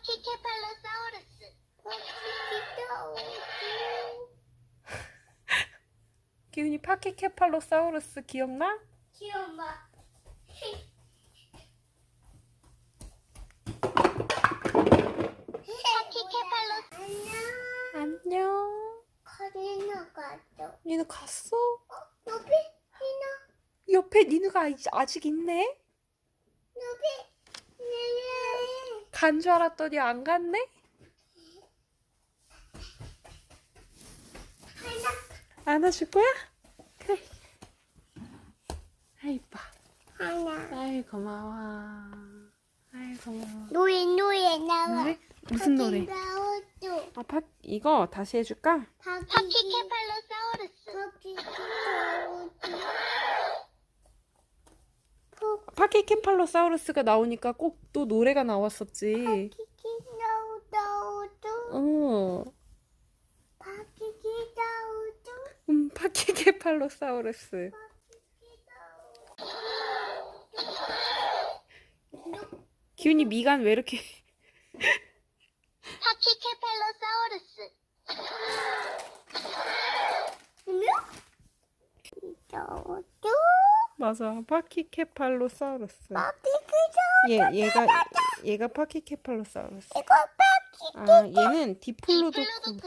파키케팔로사우루스. 기훈이 파키 케팔로사우루스 기억나? 귀여워. 파키 케팔로스. 안녕. 안녕. 커리너 갔어. 니누 갔어? 누비? 희나? 옆에 니누가 아직- 있네? 누비? 네. 간줄 알았더니 안 갔네? 안아줄 거야? 그래. 아이 이뻐. 하나. 아이 고마워. 아이 고마워. 노래 노래 나와. 노래? 무슨 노래? 나오죠. 아, 파, 이거 다시 해줄까? 파키케팔로사우루스. 파키케팔로사우루스. 파키케팔로사우루스가 나오니까 꼭 또 노래가 나왔었지. 파키케나우다우두. 어. 파키케나우두. 음, 파키케팔로사우루스. 기훈이 미간 왜 이렇게 파키케팔로사우루스. 나우두. 맞아 파키케팔로사우루스. 얘 얘가 얘가 파키케팔로사우루스 이거 파키. 아 얘는 디플로도쿠.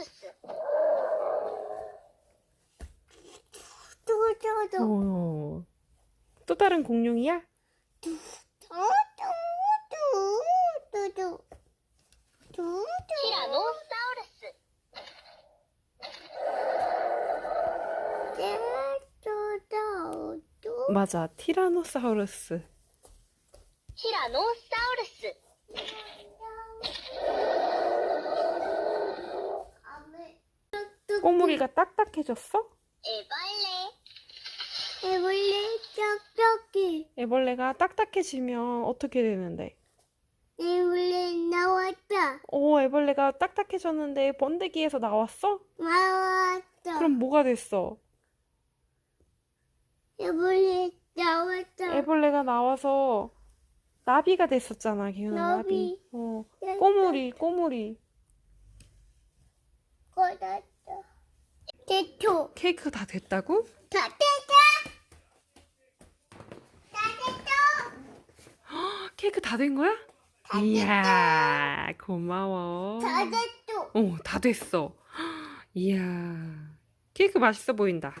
두두두. 어. 또 다른 공룡이야? 두두두 두. 두두. 티라노사우루스. 두두두. 맞아 티라노사우루스 티라노사우루스. 꼬물이가 딱딱해졌어? 애벌레. 애벌레 쩍쩍이. 애벌레가 딱딱해지면 어떻게 되는데? 애벌레 나왔다. 오 애벌레가 딱딱해졌는데 번데기에서 나왔어? 나왔다. 그럼 뭐가 됐어? 애벌레 나왔다. 애벌레가 나와서 나비가 됐었잖아, 기훈아, 나비. 나비. 어, 꼬물이, 꼬물이. 꺼졌다. 대초. 케이크 다 됐다고? 다 됐다. 다 됐다. 케이크 다 된 거야? 이야, 고마워. 다 됐다. 어, 다 됐어. 이야, 케이크 맛있어 보인다.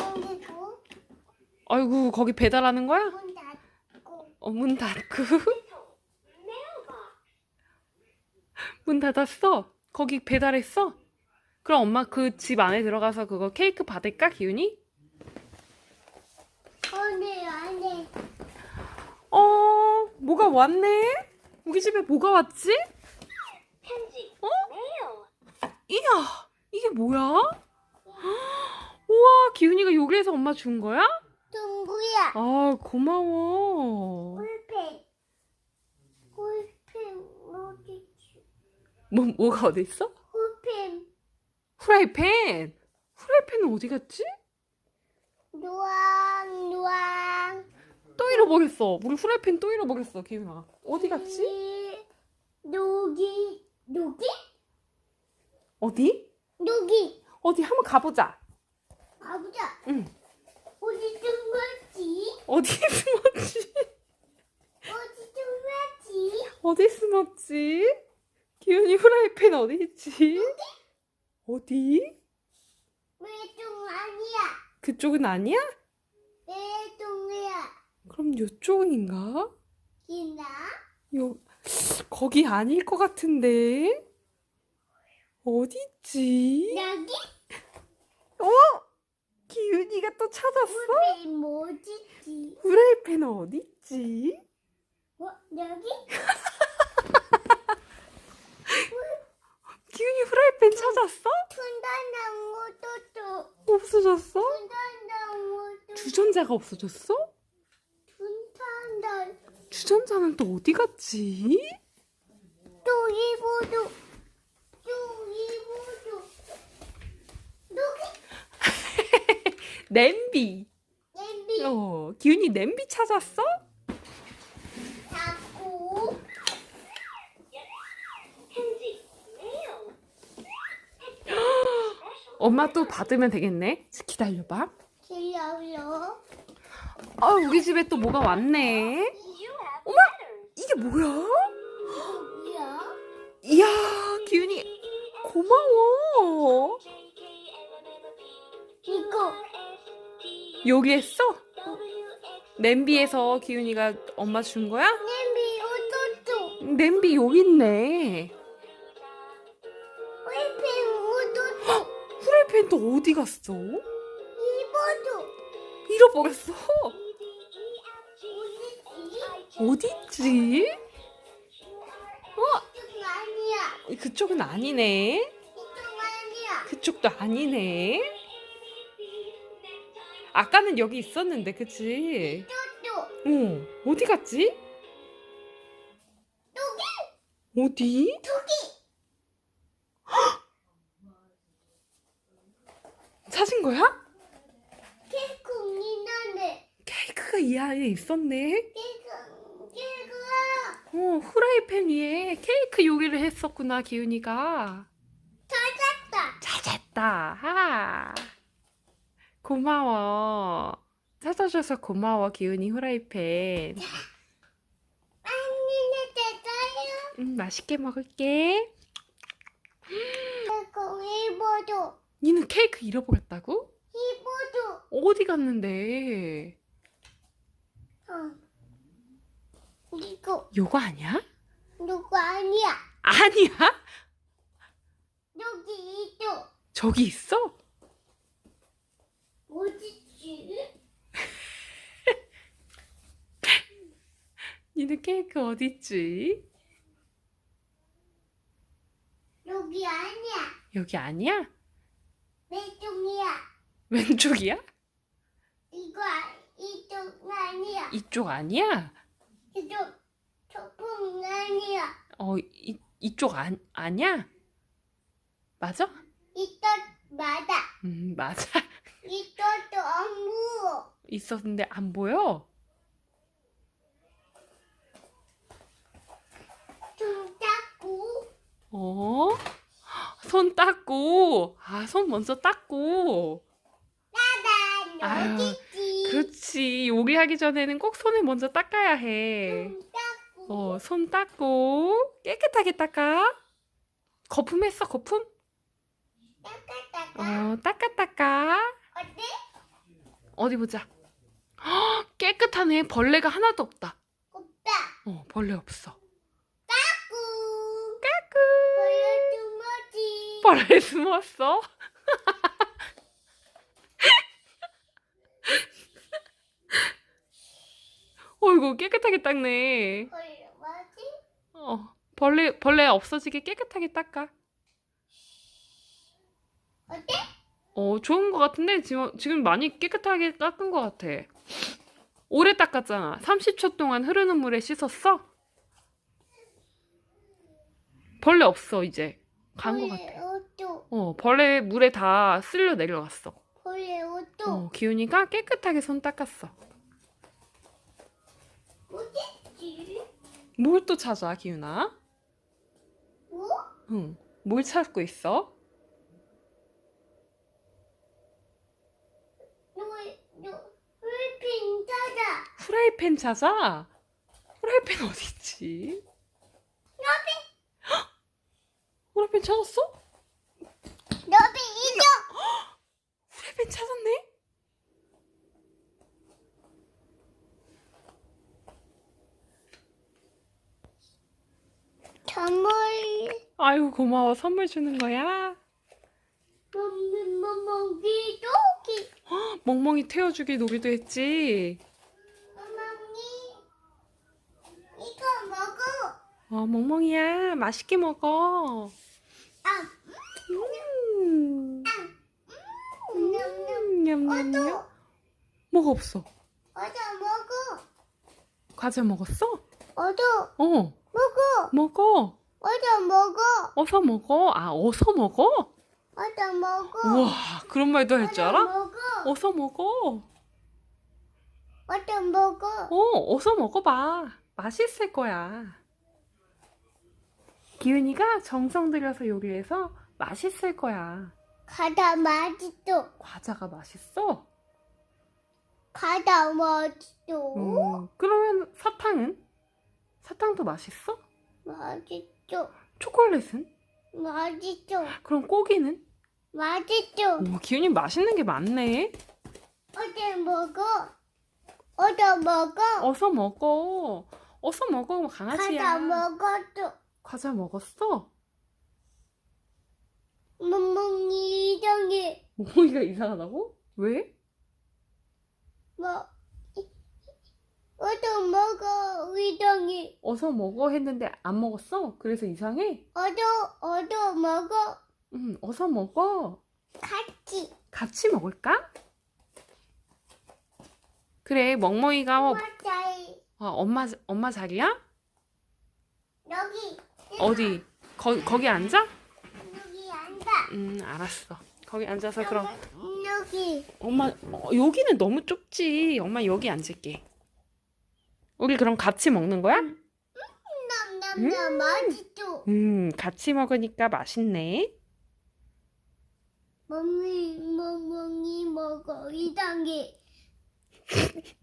옮기고 아이고, 거기 배달하는 거야? 문 닫고. 어, 문 닫고. 문 닫았어? 거기 배달했어? 그럼 엄마 그 집 안에 들어가서 그거 케이크 받을까, 기훈이? 오늘 안에 어, 뭐가 왔네? 우리 집에 뭐가 왔지? 편지. 어? 네요. 이야, 이게 뭐야? 우와, 기훈이가 여기에서 엄마 준 거야? 둥구야. 아, 고마워. 꿀펜. 꿀펜 어디? 뭐, 뭐가 어디 있어? 꿀펜. 후라이팬. 후라이팬은 어디 갔지? 누앙 누앙. 또 잃어버렸어. 우리 후라이팬 또 잃어버렸어, 기훈아. 어디 갔지? 녹이 녹이 어디? 녹이. 어디 한번 가보자. 가보자. 응. 어디 좀 어디 숨었지? 어디 좀 갔지? 어디 숨었지? 기훈이 후라이팬 어디 있지? 어디? 왜좀 아니야? 그쪽은 아니야? 왜 동이야? 그럼 요쪽인가? 기나? 요, 거기 아닐 것 같은데? 어디 있지? 여기? 어? 기훈이가 또 찾았어? 왜 뭐지지? 후라이팬 어디 있지? 어 여기? 기훈이 후라이팬 찾았어? 춘단나무도 또 없어졌어? 춘단나무도 주전자가 없어졌어? 춘단단 주전자는 또 어디 갔지? 냄비. 냄비. 어, 기훈이 냄비 찾았어? 자꾸 엄마 또 받으면 되겠네. 기다려봐. 길려요. 아, 우리 집에 또 뭐가 왔네. 어머, 이게 뭐야? 이야, 기훈이 고마워. 여기에 써? 냄비에서 기훈이가 엄마 준 거야? 냄비 오토토. 냄비 여기 있네. 웨이핑 오토토. 후라이팬 또 어디 갔어? 이모도. 잃어버렸어. 어디 있지? 어, 아니야. 그쪽은 아니네. 그쪽도 아니네. 아까는 여기 있었는데, 그치? 어, 어디 갔지? 여기. 어디? 저기. 찾은 거야? 케이크 있는데. 케이크가 이 안에 있었네. 케이크. 케이크야. 어, 후라이팬 위에 케이크 요리를 했었구나, 기훈이가. 찾았다. 찾았다. 하. 고마워. 찾아줘서 고마워, 기훈이 후라이팬. 언니네 됐어요. 음, 맛있게 먹을게. 케이크 이모도. 니는 케이크 잃어버렸다고? 이모도. 어디 갔는데? 어. 이거 요거 아니야? 누구 아니야? 아니야? 여기 있어. 저기 있어? 어디지? 니는 케이크 어딨지? 여기 아니야. 여기 아니야? 왼쪽이야. 왼쪽이야? 이거 아- 이쪽 아니야. 이쪽 아니야? 이쪽 소풍 아니야. 어, 이, 이쪽 안, 아니야? 맞아? 이쪽 맞아. 음, 맞아. 있었는데 안 보여? 좀 작고. 어? 손 닦고. 아, 손 먼저 닦고. 아유, 어디지? 그렇지. 요리하기 전에는 꼭 손을 먼저 닦아야 해. 좀 작고. 어, 손 닦고 깨끗하게 닦아. 거품했어, 거품? 따까따까. 어, 닦아 닦아. 어때? 어디 보자. 헉, 깨끗하네. 벌레가 하나도 없다. 오빠. 어, 벌레 없어. 까꾸. 까꾸. 보여주머지. 벌레 숨었어? 어이구, 깨끗하게 닦네. 보여주머지. 어, 벌레, 벌레 없어지게 깨끗하게 닦아. 어때? 어, 좋은 것 같은데 지금, 지금 많이 깨끗하게 닦은 것 같아. 오래 닦았잖아. 30초 동안 흐르는 물에 씻었어? 벌레 없어, 이제. 간 것 같아. 어, 벌레 물에 다 쓸려 내려갔어. 벌레. 어, 기훈이가 깨끗하게 손 닦았어. 어딨지? 뭘 또 찾아, 기훈아? 뭐? 응. 뭘 찾고 있어? 너, 너, 휘핑 찾아. 후라이팬 찾아? 후라이팬 어딨지? 너비, 후라이팬 찾았어? 너비 이쪽. 후라이팬 찾았네? 선물. 아유, 고마워. 선물 주는 거야? 멍멍멍이 도기. 멍멍이 태워주기 놀이도 했지? 멍멍이. 이거 먹어. 어, 멍멍이야. 맛있게 먹어. 아, 음. 음, 냠냠. 냠냠냠. 어도, 뭐가 없어? 어도 먹어. 과자 먹었어? 어도 어, 먹어. 먹어. 어도 먹어. 어서 먹어. 아, 어서 먹어? 어도 먹어. 우와, 그런 말도 할 줄 알아? 어서 먹어. 어도 먹어. 어, 어서 먹어봐. 맛있을 거야. 기훈이가 정성 들여서 요리해서 맛있을 거야. 가다 맛있어. 과자가 맛있어? 가다 맛있어. 음, 그러면 사탕은? 사탕도 맛있어? 맛있어. 초콜릿은? 맛있어. 그럼 고기는? 맛있어. 오, 기훈이 맛있는 게 많네. 어디 먹어? 어디 먹어? 어서 먹어. 어서 먹어, 강아지야. 가다 먹었어. 과자 먹었어? 멍멍이 이정이 몽몽이가 이상하다고? 왜? 뭐 어디 먹어 이정이 어서 먹어 했는데 안 먹었어? 그래서 이상해? 어디 어디 먹어 응, 어서 먹어. 같이 같이 먹을까? 그래, 멍멍이가 어, 맞아요. 어, 엄마 엄마 자리야? 여기 어디? 거, 거기 앉아? 여기 앉아. 음, 알았어. 거기 앉아서 그럼 여기 엄마 어, 여기는 너무 좁지. 엄마 여기 앉을게. 우리 그럼 같이 먹는 거야? 남남남 맛있어. 음, 같이 먹으니까 맛있네. 멍이 멍멍이 먹어 이상해.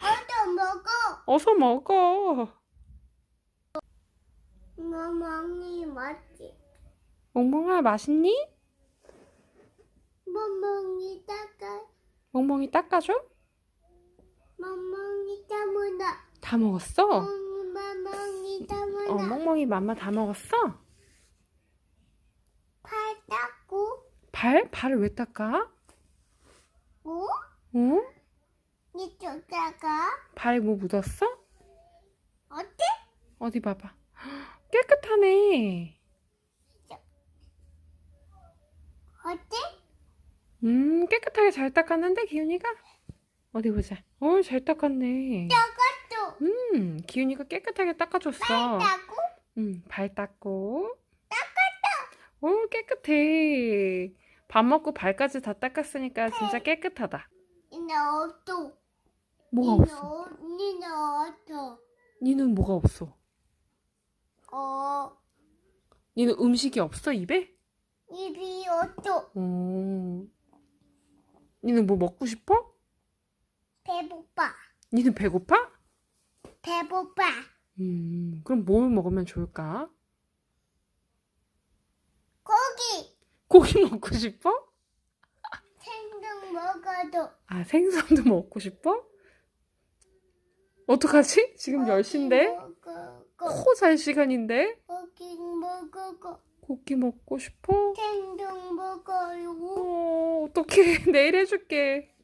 어디 먹어 어서 먹어. 멍멍이 맛지. 멍멍아 맛있니? 멍멍이 따가 멍멍이 닦아줘? 멍멍이 따문다. 다 먹었어? 멍멍이 따문다. 어, 멍멍이 맘마 다 먹었어? 팔 닦고 발? 발을 왜 닦아? 오 응? 이쪽다가 발에 뭐 묻었어? 어때? 어디 봐봐. 깨끗하네. 어때? 음, 깨끗하게 잘 닦았는데, 기훈이가? 어디 보자. 어, 잘 닦았네. 또 음, 기훈이가 깨끗하게 닦아줬어. 닦고 음, 발 닦고. 닦았다. 오, 깨끗해. 밥 먹고 발까지 다 닦았으니까 진짜 깨끗하다. 이제 어또 뭐가 없어? 니는 어또 니는 뭐가 없어? 어 니는 음식이 없어, 입에? 입이 어또 어. 니는 뭐 먹고 싶어? 배고파 니는 배고파? 배고파 음, 그럼 뭘 먹으면 좋을까? 고기 고기 먹고 싶어? 생선 먹어도 아, 생선도 먹고 싶어? 어떡하지? 지금 10시인데? 먹고 코 잘 시간인데? 고기 먹고 고기 먹고 싶어? 생선 먹어요 어, 어떡해. 내일 해줄게.